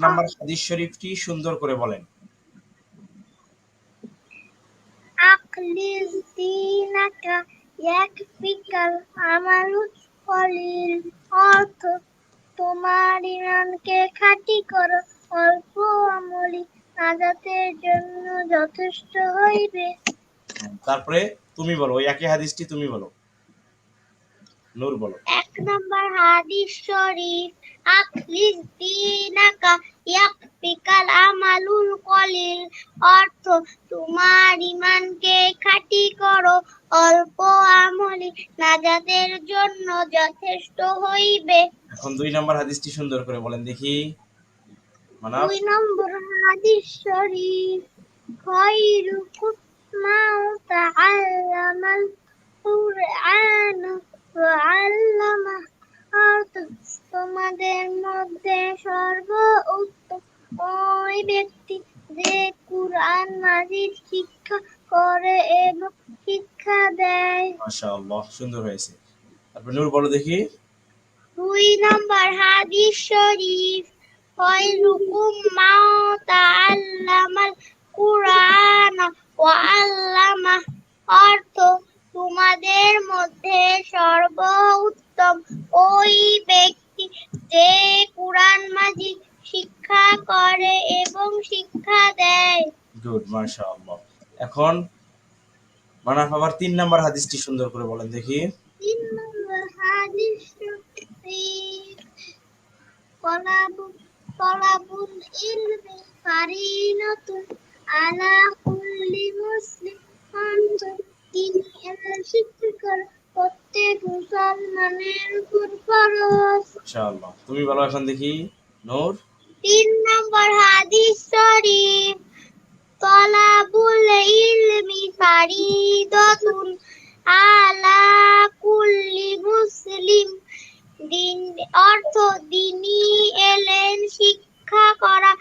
Number হাদিস শরীফটি সুন্দর করে বলেন। আকলিস দিনাকা ইয়াকফিকাল আমালু কলিল অর্থ তোমার ইমানকে খাঁটি করো অল্প আমলি নাজাতের জন্য যথেষ্ট হইবে। তারপরে তুমি বলো ওই একই হাদিসটি তুমি বলো। নূর বলো। এক নম্বর হাদিস শরীফ আখলিস দিনাকা ইয়াকফিকাল আমালুল কলিল অর্থ তোমার ইমানকে খাঁটি করো অল্প আমলি নাজাতের জন্য যথেষ্ট হইবে। এখন দুই নাম্বার হাদিসটি সুন্দর করে বলেন দেখি। দুই নম্বর হাদিস শরীফ খৈরুকুম তাআল্লামাল কুরআন ওয়া আল্লামা। অর্থ তোমাদের মধ্যে সর্ব ওই ব্যক্তি যে কুরআন মাজিদ শিক্ষা করে এবং শিক্ষা দেয়। মাশাআল্লাহ সুন্দর হয়েছে। তারপরে নূর বলো দেখি। দুই নম্বর হাদিস শরীফ খৈরুকুম মান তাআল্লামাল কুরআন ওয়া আল্লামা। অর্থ তোমাদের মধ্যে সর্বোত্তম ওই ব্যক্তি যে কুরআন মাজিদ শিক্ষা করে এবং শিক্ষা দেয়। গুড মাশাআল্লাহ। এখন মানাফ আবার তিন নাম্বার হাদিসটি সুন্দর করে বলেন দেখি। তিন নম্বর হাদিস শরীফ তলাবু তলাবুল ইলমি ফারিনাতুন আলা কুল্লি মুসলিম তিনি এর শিক্ষা প্রত্যেক মুসলমানের উপর ফরজ। মাশাআল্লাহ। তুমি বলো এখন দেখি। নূর। তিন নম্বর হাদিস শরীফ। তলাবুল ইলমি ফারিদাতুন আলা কুল্লি মুসলিম। দিন অর্থ দিনী এলেন শিক্ষা করা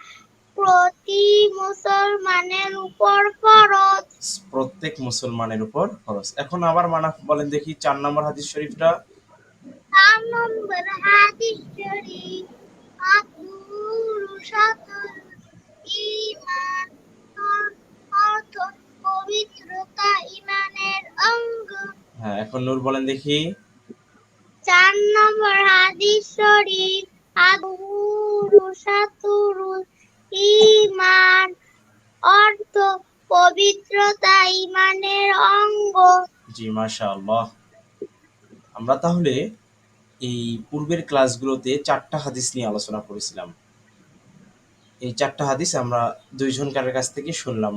প্রতি মুসলমানের উপর ফরজ। প্রত্যেক মুসলমানের উপর খরচ এখন আবার মানাফ বলেন দেখি চার নম্বর হাদিস শরীফটা। চার নম্বর হাদিস শরীফ। আতুর সাতুর ইমান অর্থ পবিত্রতা ইমানের অঙ্গ হ্যাঁ এখন নূর বলেন দেখি। চার নম্বর হাদিস শরীফ আতুর সাতুরুল ইমান অর্থ পবিত্রতা ইমানের অঙ্গ। জি মাশাআল্লাহ। আমরা তাহলে এই পূর্বের ক্লাসগুলোতে চারটা হাদিস নিয়ে আলোচনা করেছিলাম। এই চারটা হাদিস আমরা দুইজন কারের কাছ থেকে শুনলাম